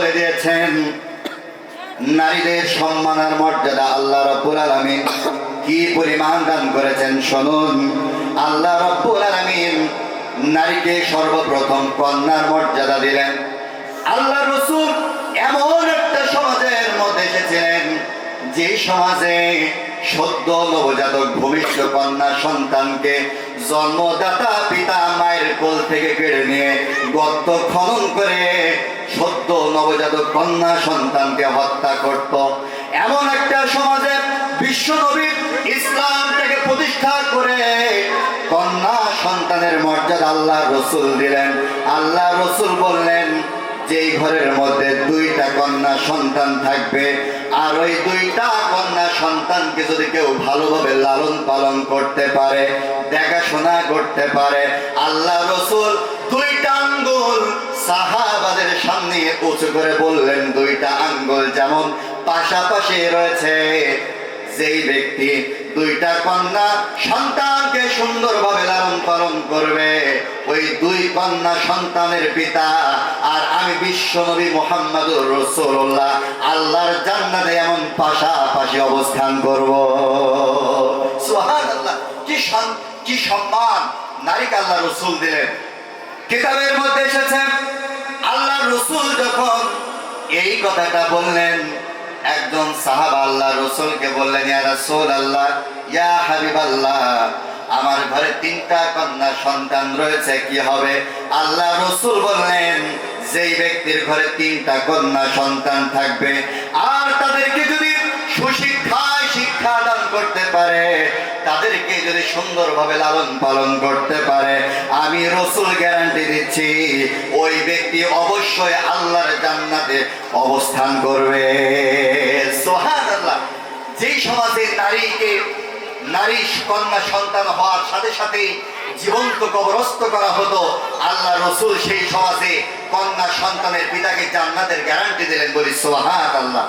বলে দিয়েছেন, নারীদের সম্মান আর মর্যাদা আল্লাহ রব্বুল আলামিন কি পরিমাণ দান করেছেন শুনুন। আল্লাহ রব্বুল আলামিন নারীকে সর্বপ্রথম কন্যার মর্যাদা দিলেন। আল্লাহ রসুল এমন একটা সমাজের মধ্যে এসেছিলেন, যে সমাজে সদ্য নবজাতক ভূমিষ্ঠ কন্যা সন্তানকে জন্মদাতা পিতা মায়ের কোল থেকে কেড়ে নিয়ে গর্ত খনন করে নবজাতক কন্যা সন্তানকে হত্যা করত। এমন একটা সমাজে বিশ্বনবী ইসলাম থেকে প্রতিষ্ঠা করে কন্যা সন্তানের মর্যাদা আল্লাহ রসুল দিলেন। আল্লাহ রসুল বললেন, যেই ঘরের মধ্যে দুইটা কন্যা সন্তান থাকবে, আর ওই দুইটা কন্যা সন্তানকে যদি কেউ ভালোভাবে লালন পালন করতে পারে, দেখাশোনা করতে পারে আল্লাহ রসুল দুইটা আঙ্গুল সামনে উঁচু করে বললেন, দুইটা আঙ্গুল যেমন পাশাপাশি রয়েছে। যেই ব্যক্তি দুইটা কন্যা সন্তানকে সুন্দরভাবে লালন পালন করবে, ওই দুই কন্যা সন্তানের পিতা আর আমি বিশ্বনবী মোহাম্মদুর রসুল্লাহ আল্লাহর জান্নাতে এমন পাশাপাশি অবস্থান করব। সুবহানাল্লাহ, কি কি সম্মান। নারীকে আল্লাহ রসুল দিলেন। কিতাবের মধ্যে এসেছে আল্লাহ রসুল কথাটা বললেন, একজন সাহাব আল্লাহ রসুলকে বললেন আল্লাহ ইয়া হাবিব আল্লাহ আমার ঘরে তিনটা কন্যা সন্তান রয়েছে, কি হবে? আল্লাহ রসুল বললেন, যেই ব্যক্তির ঘরে তিনটা কন্যা সন্তান থাকবে, আর যদি সুন্দরভাবে লালন পালন করতে পারে, আমি রসুল গ্যারান্টি দিচ্ছি, ওই ব্যক্তি অবশ্যই আল্লাহর জান্নাতে অবস্থান করবে। সোহান যেই সমাজে নারীকে, নারী কন্যা সন্তান হওয়ার সাথে সাথে জীবন্ত কবরস্থ করা হতো, আল্লাহ রসুল সেই সমাজে কন্যা সন্তানের পিতাকে জান্নাতের গ্যারান্টি দিলেন বলি সোহান আল্লাহ